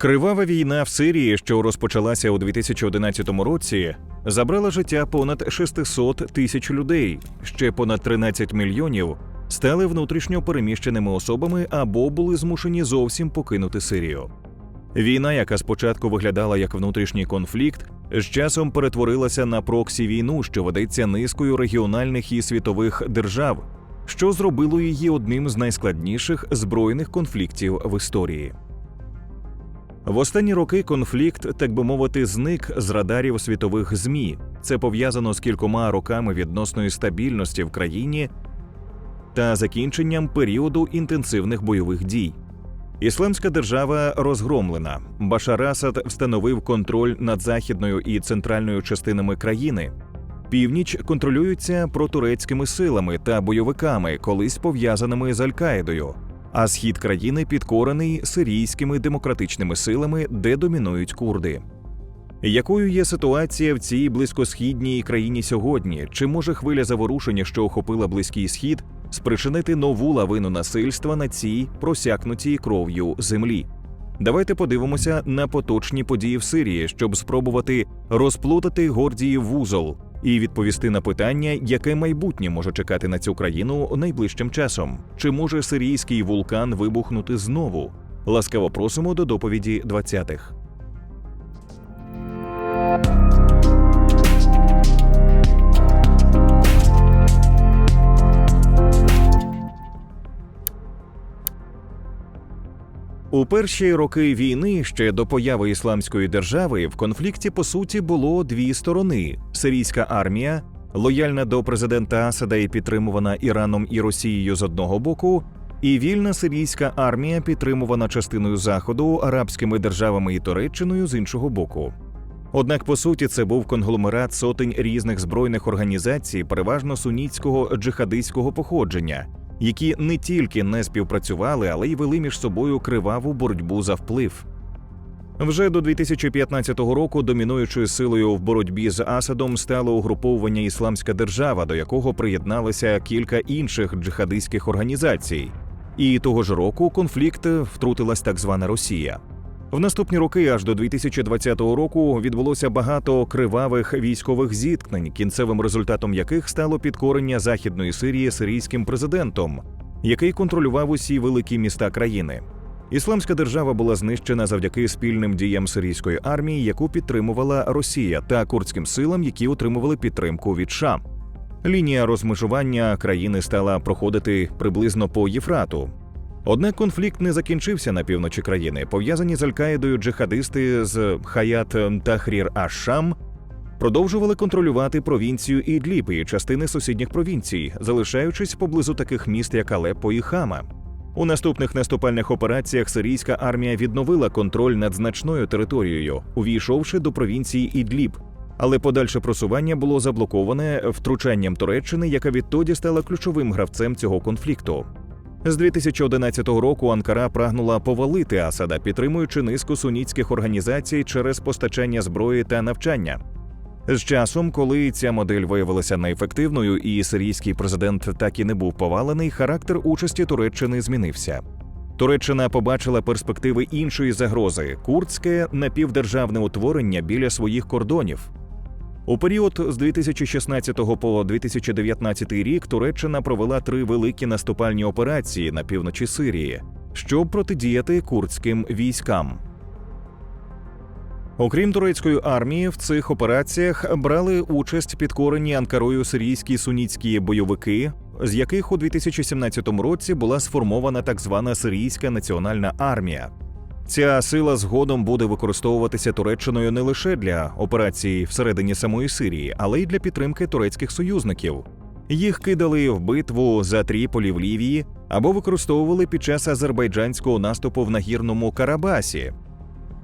Кривава війна в Сирії, що розпочалася у 2011 році, забрала життя понад 600 тисяч людей. Ще понад 13 мільйонів стали внутрішньо переміщеними особами або були змушені зовсім покинути Сирію. Війна, яка спочатку виглядала як внутрішній конфлікт, з часом перетворилася на проксі війну, що ведеться низкою регіональних і світових держав, що зробило її одним з найскладніших збройних конфліктів в історії. В останні роки конфлікт, так би мовити, зник з радарів світових ЗМІ. Це пов'язано з кількома роками відносної стабільності в країні та закінченням періоду інтенсивних бойових дій. Ісламська держава розгромлена. Башар Асад встановив контроль над західною і центральною частинами країни. Північ контролюється протурецькими силами та бойовиками, колись пов'язаними з Аль-Каїдою, а схід країни підкорений сирійськими демократичними силами, де домінують курди. Якою є ситуація в цій близькосхідній країні сьогодні? Чи може хвиля заворушення, що охопила близький схід, спричинити нову лавину насильства на цій просякнутій кров'ю землі? Давайте подивимося на поточні події в Сирії, щоб спробувати розплутати Гордії вузол і відповісти на питання, яке майбутнє може чекати на цю країну найближчим часом. Чи може сирійський вулкан вибухнути знову? Ласкаво просимо до доповіді 20-х. У перші роки війни, ще до появи ісламської держави, в конфлікті по суті було дві сторони: сирійська армія, лояльна до президента Асада і підтримувана Іраном і Росією з одного боку, і вільна сирійська армія, підтримувана частиною заходу, арабськими державами і Туреччиною з іншого боку. Однак, по суті, це був конгломерат сотень різних збройних організацій, переважно сунітського джихадистського походження, які не тільки не співпрацювали, але й вели між собою криваву боротьбу за вплив. Вже до 2015 року домінуючою силою в боротьбі з Асадом стало угруповування Ісламська держава, до якого приєдналися кілька інших джихадистських організацій. І того ж року конфлікт втрутилась так звана Росія. В наступні роки, аж до 2020 року, відбулося багато кривавих військових зіткнень, кінцевим результатом яких стало підкорення західної Сирії сирійським президентом, який контролював усі великі міста країни. Ісламська держава була знищена завдяки спільним діям сирійської армії, яку підтримувала Росія, та курдським силам, які отримували підтримку від США. Лінія розмежування країни стала проходити приблизно по Єфрату. Однак конфлікт не закінчився на півночі країни. Пов'язані з Аль-Каїдою джихадисти з Хаят Тахрір Аш-Шам продовжували контролювати провінцію Ідліб і частини сусідніх провінцій, залишаючись поблизу таких міст, як Алеппо і Хама. У наступних наступальних операціях сирійська армія відновила контроль над значною територією, увійшовши до провінції Ідліб. Але подальше просування було заблоковане втручанням Туреччини, яка відтоді стала ключовим гравцем цього конфлікту. З 2011 року Анкара прагнула повалити Асада, підтримуючи низку сунітських організацій через постачання зброї та навчання. З часом, коли ця модель виявилася неефективною, і сирійський президент так і не був повалений, характер участі Туреччини змінився. Туреччина побачила перспективи іншої загрози курдське напівдержавне утворення біля своїх кордонів. У період з 2016 по 2019 рік Туреччина провела три великі наступальні операції на півночі Сирії, щоб протидіяти курдським військам. Окрім турецької армії, в цих операціях брали участь підкорені Анкарою сирійські сунітські бойовики, з яких у 2017 році була сформована так звана Сирійська національна армія. Ця сила згодом буде використовуватися Туреччиною не лише для операцій всередині самої Сирії, але й для підтримки турецьких союзників. Їх кидали в битву за Тріполі в Лівії або використовували під час азербайджанського наступу в нагірному Карабасі.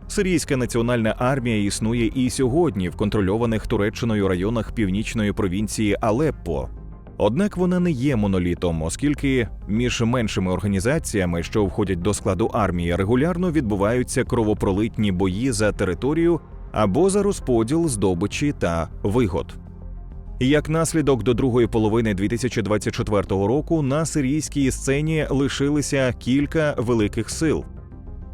Сирійська національна армія існує і сьогодні в контрольованих Туреччиною районах північної провінції Алеппо. Однак вона не є монолітом, оскільки між меншими організаціями, що входять до складу армії, регулярно відбуваються кровопролитні бої за територію або за розподіл здобичі та вигод. Як наслідок до другої половини 2024 року на сирійській сцені лишилися кілька великих сил.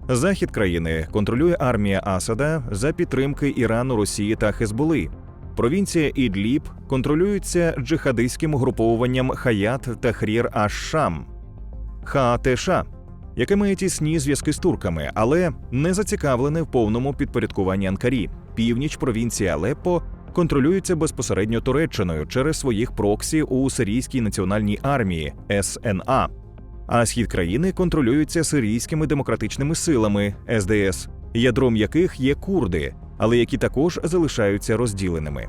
Захід країни контролює армія Асада за підтримки Ірану, Росії та Хезболи. Провінція Ідліб контролюється джихадистським угруповуванням Хаят Тахрір Аш-Шам ХАТШ, яке має тісні зв'язки з турками, але не зацікавлене в повному підпорядкуванні Анкарі. Північ провінції Алеппо контролюється безпосередньо Туреччиною через своїх проксі у сирійській національній армії СНА. А схід країни контролюється сирійськими демократичними силами СДС, ядром яких є курди, але які також залишаються розділеними.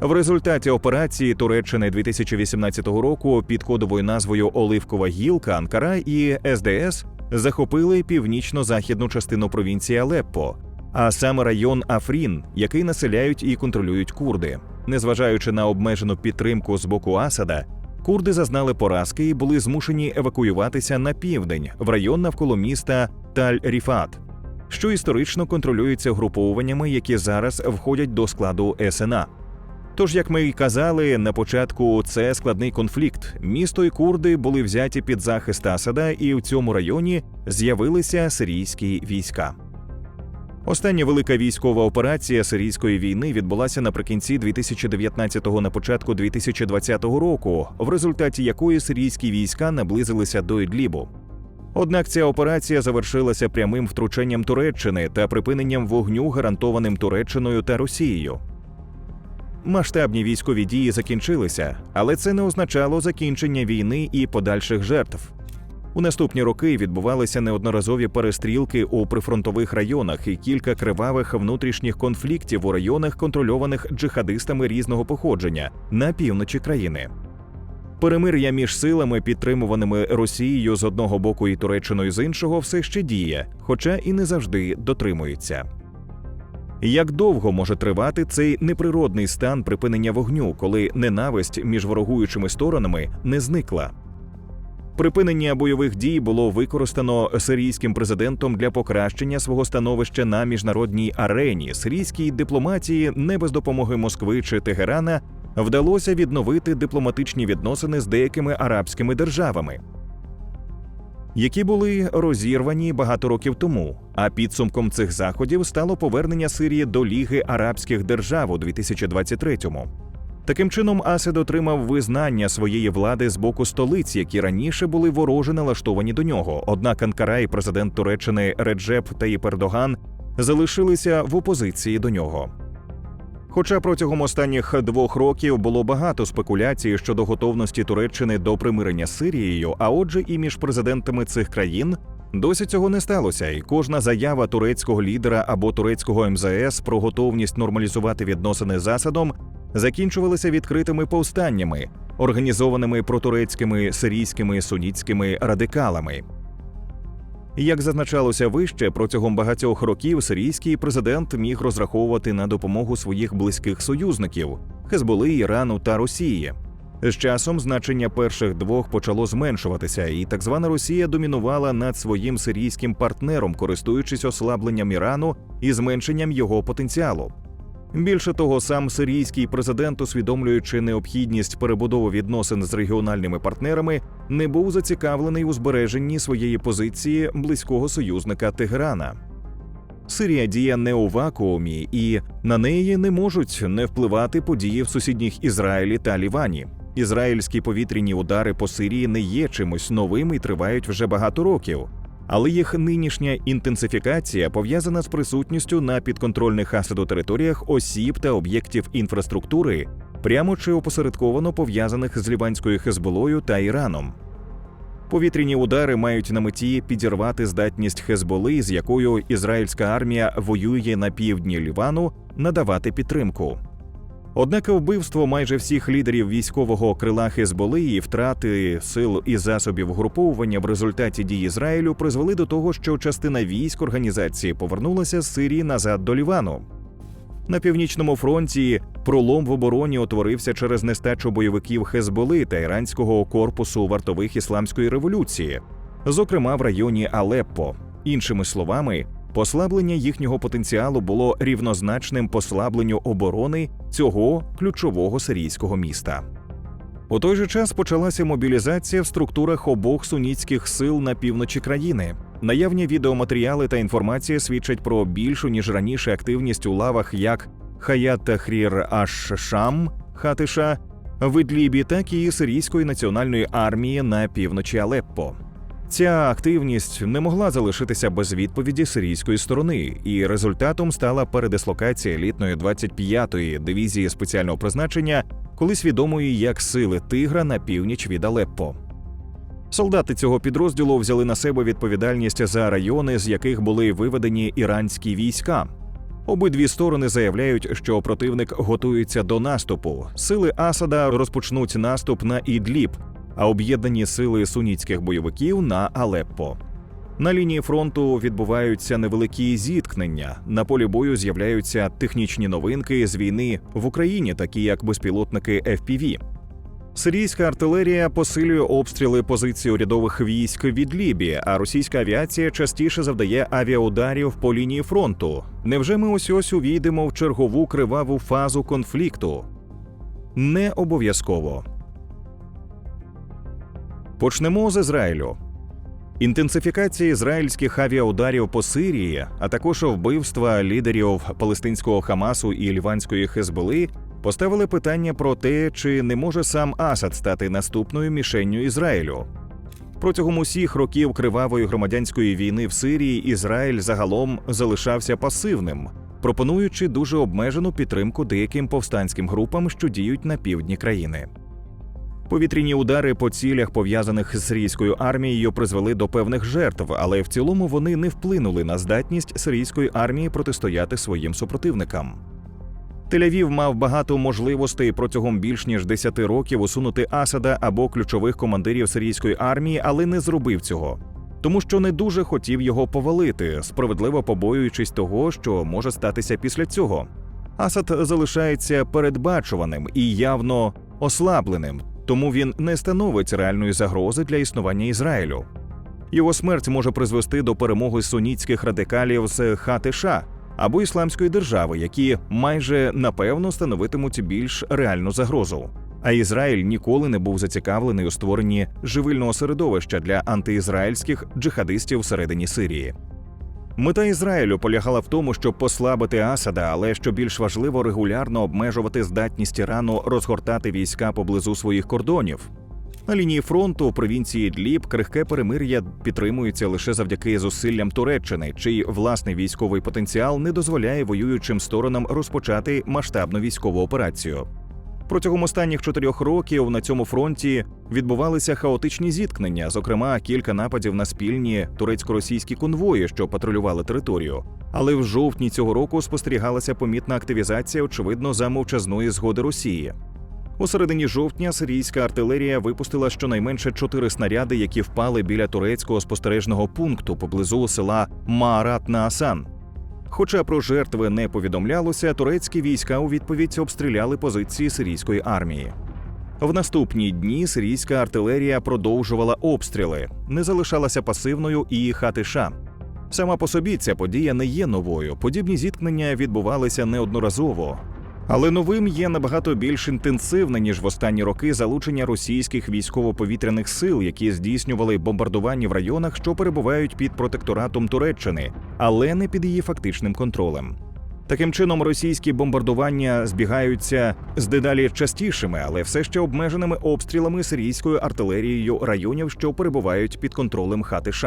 В результаті операції Туреччини 2018 року під кодовою назвою Оливкова гілка Анкара і СДС захопили північно-західну частину провінції Алеппо, а саме район Афрін, який населяють і контролюють курди. Незважаючи на обмежену підтримку з боку Асада, курди зазнали поразки і були змушені евакуюватися на південь в район навколо міста Таль-Ріфат, що історично контролюється груповуваннями, які зараз входять до складу СНА. Тож, як ми й казали на початку, це складний конфлікт. Місто і курди були взяті під захист Асада, і в цьому районі з'явилися сирійські війська. Остання велика військова операція сирійської війни відбулася наприкінці 2019-го на початку 2020 року, в результаті якої сирійські війська наблизилися до Ідлібу. Однак ця операція завершилася прямим втрученням Туреччини та припиненням вогню, гарантованим Туреччиною та Росією. Масштабні військові дії закінчилися, але це не означало закінчення війни і подальших жертв. У наступні роки відбувалися неодноразові перестрілки у прифронтових районах і кілька кривавих внутрішніх конфліктів у районах, контрольованих джихадистами різного походження на півночі країни. Перемир'я між силами, підтримуваними Росією з одного боку і Туреччиною з іншого, все ще діє, хоча і не завжди дотримується. Як довго може тривати цей неприродний стан припинення вогню, коли ненависть між ворогуючими сторонами не зникла? Припинення бойових дій було використано сирійським президентом для покращення свого становища на міжнародній арені. Сирійській дипломатії не без допомоги Москви чи Тегерана вдалося відновити дипломатичні відносини з деякими арабськими державами, які були розірвані багато років тому. А підсумком цих заходів стало повернення Сирії до Ліги Арабських Держав у 2023-му. Таким чином, Асад отримав визнання своєї влади з боку столиць, які раніше були вороже налаштовані до нього. Однак Анкара і президент Туреччини Реджеп Таїп Ердоган залишилися в опозиції до нього. Хоча протягом останніх двох років було багато спекуляцій щодо готовності Туреччини до примирення з Сирією, а отже, і між президентами цих країн досі цього не сталося, і кожна заява турецького лідера або турецького МЗС про готовність нормалізувати відносини з Асадом закінчувалися відкритими повстаннями, організованими протурецькими сирійськими сунітськими радикалами. Як зазначалося вище, протягом багатьох років сирійський президент міг розраховувати на допомогу своїх близьких союзників Хезболи, Ірану та Росії. З часом значення перших двох почало зменшуватися, і так звана Росія домінувала над своїм сирійським партнером, користуючись ослабленням Ірану і зменшенням його потенціалу. Більше того, сам сирійський президент, усвідомлюючи необхідність перебудови відносин з регіональними партнерами, не був зацікавлений у збереженні своєї позиції близького союзника Тегерана. Сирія діє не у вакуумі, і на неї не можуть не впливати події в сусідніх Ізраїлі та Лівані. Ізраїльські повітряні удари по Сирії не є чимось новим і тривають вже багато років але їх нинішня інтенсифікація пов'язана з присутністю на підконтрольних Асаду територіях осіб та об'єктів інфраструктури, прямо чи опосередковано пов'язаних з ліванською Хезболою та Іраном. Повітряні удари мають на меті підірвати здатність Хезболи, з якою ізраїльська армія воює на півдні Лівану, надавати підтримку. Однак вбивство майже всіх лідерів військового крила Хезболи і втрати сил і засобів груповування в результаті дій Ізраїлю призвели до того, що частина військ організації повернулася з Сирії назад до Лівану. На північному фронті пролом в обороні утворився через нестачу бойовиків Хезболи та іранського корпусу вартових ісламської революції, зокрема в районі Алеппо. Іншими словами, Послаблення їхнього потенціалу було рівнозначним послабленню оборони цього ключового сирійського міста. У той же час почалася мобілізація в структурах обох сунітських сил на півночі країни. Наявні відеоматеріали та інформація свідчать про більшу ніж раніше активність у лавах як Хаят Тахрір аш Шам Хатиша в Ідлібі, так і сирійської національної армії на півночі Алеппо. Ця активність не могла залишитися без відповіді сирійської сторони, і результатом стала передислокація елітної 25-ї дивізії спеціального призначення, колись відомої як сили Тигра на північ від Алеппо. Солдати цього підрозділу взяли на себе відповідальність за райони, з яких були виведені іранські війська. Обидві сторони заявляють, що противник готується до наступу. Сили Асада розпочнуть наступ на Ідліб, а об'єднані сили сунітських бойовиків на Алеппо. На лінії фронту відбуваються невеликі зіткнення. На полі бою з'являються технічні новинки з війни в Україні, такі як безпілотники FPV. Сирійська артилерія посилює обстріли позицій урядових військ від Лібії, а російська авіація частіше завдає авіаударів по лінії фронту. Невже ми ось ось увійдемо в чергову криваву фазу конфлікту? Не обов'язково. Почнемо з Ізраїлю. Інтенсифікація ізраїльських авіаударів по Сирії, а також вбивства лідерів палестинського Хамасу і ліванської Хезболи поставили питання про те, чи не може сам Асад стати наступною мішенню Ізраїлю. Протягом усіх років кривавої громадянської війни в Сирії Ізраїль загалом залишався пасивним, пропонуючи дуже обмежену підтримку деяким повстанським групам, що діють на півдні країни. Повітряні удари по цілях, пов'язаних з сирійською армією, призвели до певних жертв, але в цілому вони не вплинули на здатність сирійської армії протистояти своїм супротивникам. Тель-Авів мав багато можливостей протягом більш ніж 10 років усунути Асада або ключових командирів сирійської армії, але не зробив цього, тому що не дуже хотів його повалити, справедливо побоюючись того, що може статися після цього. Асад залишається передбачуваним і явно ослабленим, тому він не становить реальної загрози для існування Ізраїлю. Його смерть може призвести до перемоги сунітських радикалів з ХТШ або ісламської держави, які майже напевно становитимуть більш реальну загрозу. А Ізраїль ніколи не був зацікавлений у створенні живильного середовища для антиізраїльських джихадистів всередині Сирії. Мета Ізраїлю полягала в тому, щоб послабити Асада, але що більш важливо, регулярно обмежувати здатність Ірану розгортати війська поблизу своїх кордонів. На лінії фронту у провінції Дліб крихке перемир'я підтримується лише завдяки зусиллям Туреччини, чий власний військовий потенціал не дозволяє воюючим сторонам розпочати масштабну військову операцію. Протягом останніх чотирьох років на цьому фронті відбувалися хаотичні зіткнення, зокрема кілька нападів на спільні турецько-російські конвої, що патрулювали територію. Але в жовтні цього року спостерігалася помітна активізація, очевидно, за мовчазної згоди Росії. У середині жовтня сирійська артилерія випустила щонайменше чотири снаряди, які впали біля турецького спостережного пункту поблизу села Маарат на Асан. Хоча про жертви не повідомлялося, турецькі війська у відповідь обстріляли позиції сирійської армії. В наступні дні сирійська артилерія продовжувала обстріли, не залишалася пасивною і хатиша. Сама по собі ця подія не є новою. Подібні зіткнення відбувалися неодноразово. Але новим є набагато більш інтенсивне ніж в останні роки залучення російських військово-повітряних сил, які здійснювали бомбардування в районах, що перебувають під протекторатом Туреччини, але не під її фактичним контролем. Таким чином, російські бомбардування збігаються з дедалі частішими, але все ще обмеженими обстрілами сирійською артилерією районів, що перебувають під контролем ХТШ.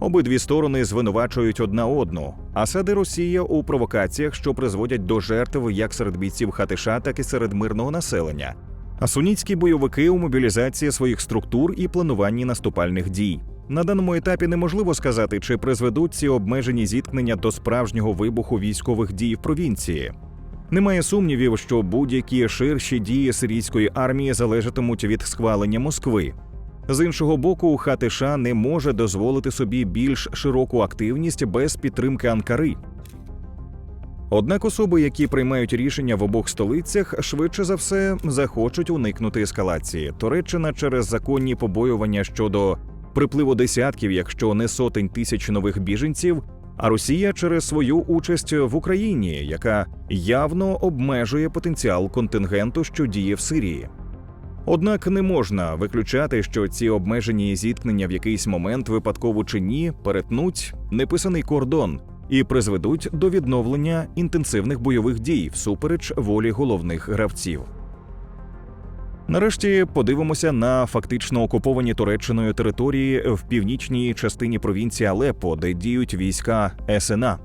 Обидві сторони звинувачують одна одну. Асад і Росія у провокаціях, що призводять до жертв як серед бійців ХТШ, так і серед мирного населення. А сунітські бойовики у мобілізації своїх структур і плануванні наступальних дій. На даному етапі неможливо сказати, чи призведуть ці обмежені зіткнення до справжнього вибуху військових дій в провінції. Немає сумнівів, що будь-які ширші дії сирійської армії залежатимуть від схвалення Москви. З іншого боку, ХТШ не може дозволити собі більш широку активність без підтримки Анкари. Однак особи, які приймають рішення в обох столицях, швидше за все захочуть уникнути ескалації. Туреччина через законні побоювання щодо припливу десятків, якщо не сотень тисяч нових біженців, а Росія через свою участь в Україні, яка явно обмежує потенціал контингенту, що діє в Сирії. Однак не можна виключати, що ці обмежені зіткнення в якийсь момент випадково чи ні перетнуть неписаний кордон і призведуть до відновлення інтенсивних бойових дій всупереч волі головних гравців. Нарешті подивимося на фактично окуповані Туреччиною території в північній частині провінції Алеппо, де діють війська СНА.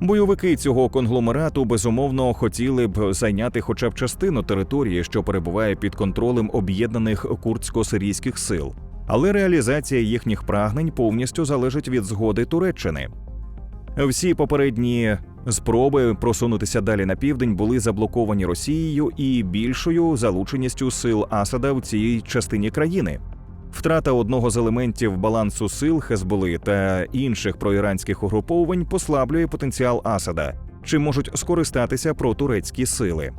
Бойовики цього конгломерату безумовно хотіли б зайняти хоча б частину території, що перебуває під контролем об'єднаних курдсько-сирійських сил, але реалізація їхніх прагнень повністю залежить від згоди Туреччини. Всі попередні спроби просунутися далі на південь були заблоковані Росією і більшою залученістю сил Асада в цій частині країни. Втрата одного з елементів балансу сил Хезболи та інших проіранських угруповань послаблює потенціал Асада, чим можуть скористатися протурецькі сили.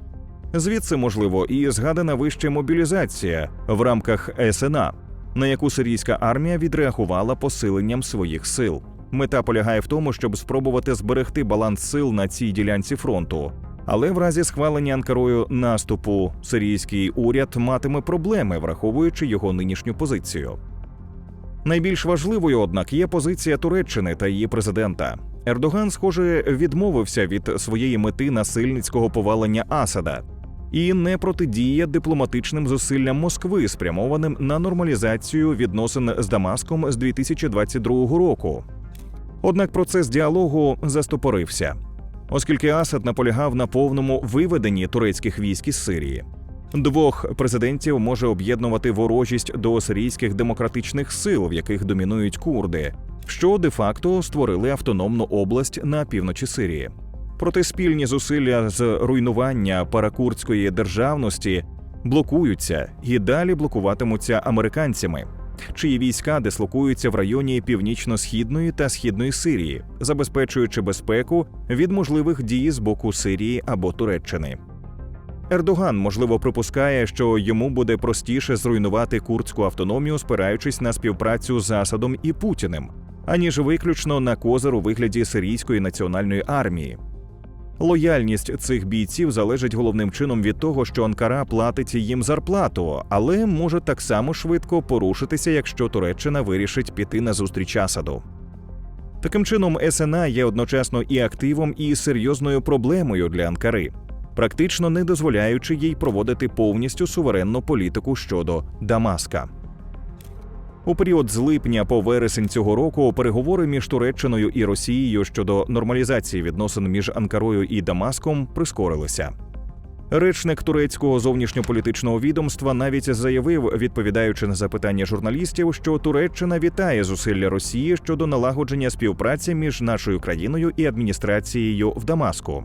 Звідси можливо і згадана вище мобілізація в рамках СНА, на яку сирійська армія відреагувала посиленням своїх сил. Мета полягає в тому, щоб спробувати зберегти баланс сил на цій ділянці фронту. Але в разі схвалення Анкарою наступу сирійський уряд матиме проблеми, враховуючи його нинішню позицію. Найбільш важливою, однак, є позиція Туреччини та її президента. Ердоган, схоже, відмовився від своєї мети насильницького повалення Асада і не протидіє дипломатичним зусиллям Москви, спрямованим на нормалізацію відносин з Дамаском з 2022 року. Однак процес діалогу застопорився, оскільки Асад наполягав на повному виведенні турецьких військ із Сирії. Двох президентів може об'єднувати ворожість до сирійських демократичних сил, в яких домінують курди, що де-факто створили автономну область на півночі Сирії. Проте спільні зусилля з руйнування паракурдської державності блокуються і далі блокуватимуться американцями, чиї війська дислокуються в районі північно-східної та східної Сирії, забезпечуючи безпеку від можливих дій з боку Сирії або Туреччини. Ердоган можливо припускає, що йому буде простіше зруйнувати курдську автономію, спираючись на співпрацю з Асадом і Путіним, аніж виключно на козир у вигляді сирійської національної армії. Лояльність цих бійців залежить головним чином від того, що Анкара платить їм зарплату, але може так само швидко порушитися, якщо Туреччина вирішить піти на зустріч Асаду. Таким чином, СНА є одночасно і активом, і серйозною проблемою для Анкари, практично не дозволяючи їй проводити повністю суверенну політику щодо Дамаска. У період з липня по вересень цього року переговори між Туреччиною і Росією щодо нормалізації відносин між Анкарою і Дамаском прискорилися. Речник турецького зовнішньополітичного відомства навіть заявив, відповідаючи на запитання журналістів, що Туреччина вітає зусилля Росії щодо налагодження співпраці між нашою країною і адміністрацією в Дамаску.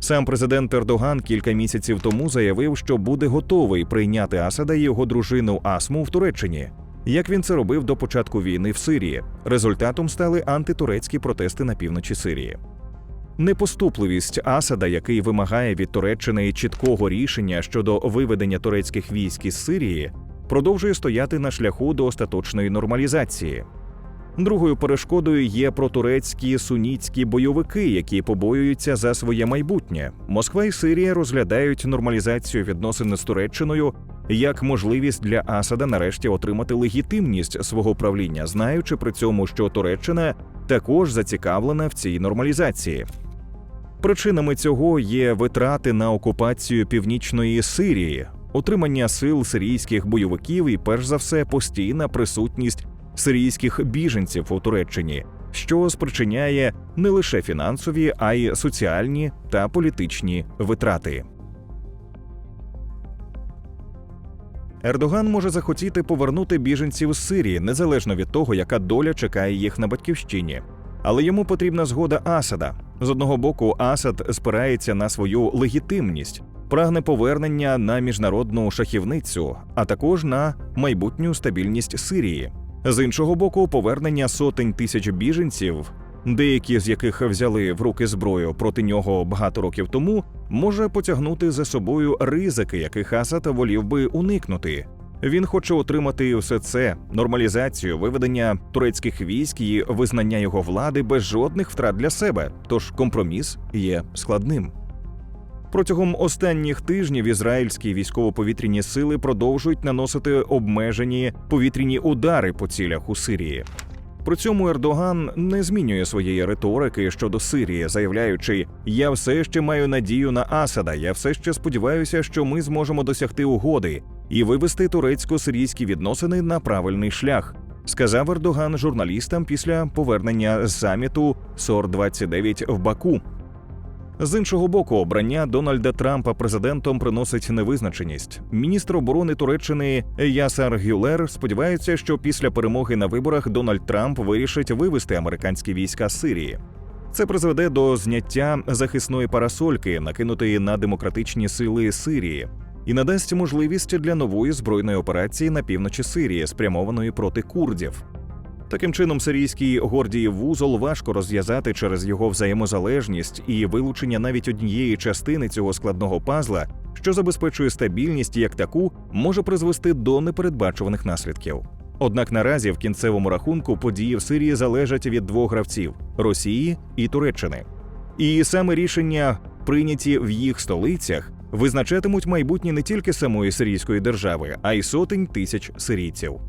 Сам президент Ердоган кілька місяців тому заявив, що буде готовий прийняти Асада і його дружину Асму в Туреччині, як він це робив до початку війни в Сирії. Результатом стали антитурецькі протести на півночі Сирії. Непоступливість Асада, який вимагає від Туреччини чіткого рішення щодо виведення турецьких військ із Сирії, продовжує стояти на шляху до остаточної нормалізації. Другою перешкодою є протурецькі суніцькі бойовики, які побоюються за своє майбутнє. Москва і Сирія розглядають нормалізацію відносин з Туреччиною як можливість для Асада нарешті отримати легітимність свого правління, знаючи при цьому, що Туреччина також зацікавлена в цій нормалізації. Причинами цього є витрати на окупацію північної Сирії, утримання сил сирійських бойовиків і, перш за все, постійна присутність сирійських біженців у Туреччині, що спричиняє не лише фінансові, а й соціальні та політичні витрати. Ердоган може захотіти повернути біженців з Сирії незалежно від того, яка доля чекає їх на батьківщині. Але йому потрібна згода Асада. З одного боку, Асад спирається на свою легітимність, прагне повернення на міжнародну шахівницю, а також на майбутню стабільність Сирії. З іншого боку, повернення сотень тисяч біженців, деякі з яких взяли в руки зброю проти нього багато років тому, може потягнути за собою ризики, яких Асад волів би уникнути. Він хоче отримати все це нормалізацію, виведення турецьких військ і визнання його влади без жодних втрат для себе. Тож компроміс є складним. Протягом останніх тижнів ізраїльські військово-повітряні сили продовжують наносити обмежені повітряні удари по цілях у Сирії. При цьому Ердоган не змінює своєї риторики щодо Сирії, заявляючи: Я все ще маю надію на Асада. Я все ще сподіваюся, що ми зможемо досягти угоди і вивести турецько-сирійські відносини на правильний шлях. Сказав Ердоган журналістам після повернення з саміту СОР 29 в Баку. З іншого боку, обрання Дональда Трампа президентом приносить невизначеність. Міністр оборони Туреччини Ясар Гюлер сподівається, що після перемоги на виборах Дональд Трамп вирішить вивести американські війська з Сирії. Це призведе до зняття захисної парасольки, накинутої на демократичні сили Сирії, і надасть можливість для нової збройної операції на півночі Сирії, спрямованої проти курдів. Таким чином, сирійський Гордіїв вузол важко розв'язати через його взаємозалежність і вилучення навіть однієї частини цього складного пазла, що забезпечує стабільність як таку, може призвести до непередбачуваних наслідків. Однак наразі в кінцевому рахунку події в Сирії залежать від двох гравців Росії і Туреччини. І саме рішення, прийняті в їх столицях, визначатимуть майбутнє не тільки самої сирійської держави, а й сотень тисяч сирійців.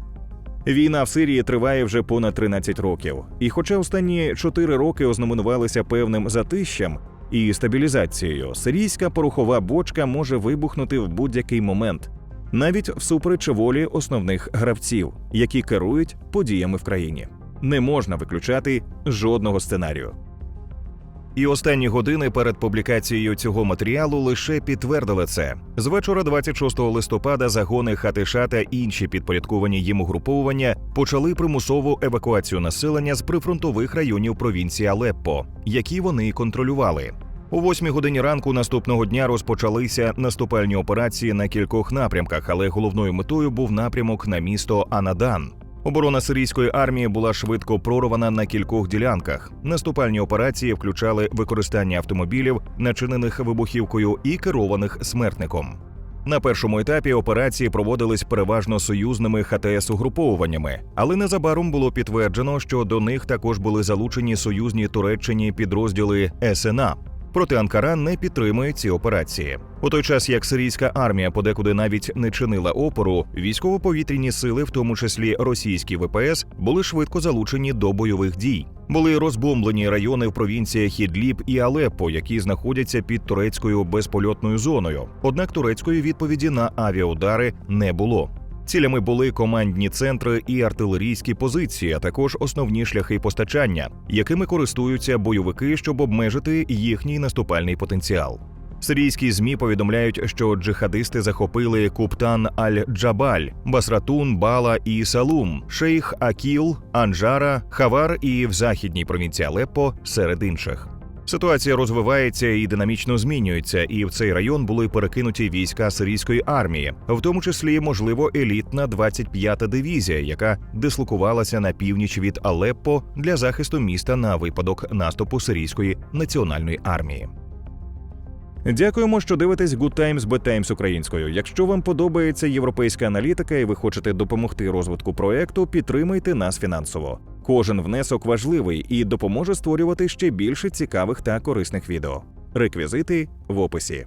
Війна в Сирії триває вже понад 13 років, і хоча останні 4 роки ознаменувалися певним затищем і стабілізацією, сирійська порохова бочка може вибухнути в будь-який момент, навіть всупереч волі основних гравців, які керують подіями в країні. Не можна виключати жодного сценарію. І останні години перед публікацією цього матеріалу лише підтвердили це. З вечора 26 листопада загони Хатиша та інші підпорядковані їм угруповування почали примусову евакуацію населення з прифронтових районів провінції Алеппо, які вони контролювали. О восьмій годині ранку наступного дня розпочалися наступальні операції на кількох напрямках, але головною метою був напрямок на місто Анадан. Оборона сирійської армії була швидко прорвана на кількох ділянках. Наступальні операції включали використання автомобілів, начинених вибухівкою і керованих смертником. На першому етапі операції проводились переважно союзними ХТС угруповуваннями, але незабаром було підтверджено, що до них також були залучені союзні Туреччині підрозділи СНА. Проте Анкара не підтримує ці операції. У той час як сирійська армія подекуди навіть не чинила опору, військово-повітряні сили, в тому числі російські ВПС, були швидко залучені до бойових дій. Були розбомблені райони в провінціях Ідліб і Алеппо, які знаходяться під турецькою безпольотною зоною. Однак турецької відповіді на авіаудари не було. Цілями були командні центри і артилерійські позиції, а також основні шляхи постачання, якими користуються бойовики, щоб обмежити їхній наступальний потенціал. Сирійські змі повідомляють, що джихадисти захопили Куптан Аль-Джабаль, Басратун, Бала і Салум, Шейх Акіл, Анжара, Хавар і в західній провінції Алеппо серед інших. Ситуація розвивається і динамічно змінюється, і в цей район були перекинуті війська сирійської армії, в тому числі, можливо, елітна 25-та дивізія, яка дислокувалася на північ від Алеппо для захисту міста на випадок наступу сирійської національної армії. Дякуємо, що дивитесь Good Times Bad Times українською. Якщо вам подобається європейська аналітика і ви хочете допомогти розвитку проекту, підтримайте нас фінансово. Кожен внесок важливий і допоможе створювати ще більше цікавих та корисних відео. Реквізити в описі.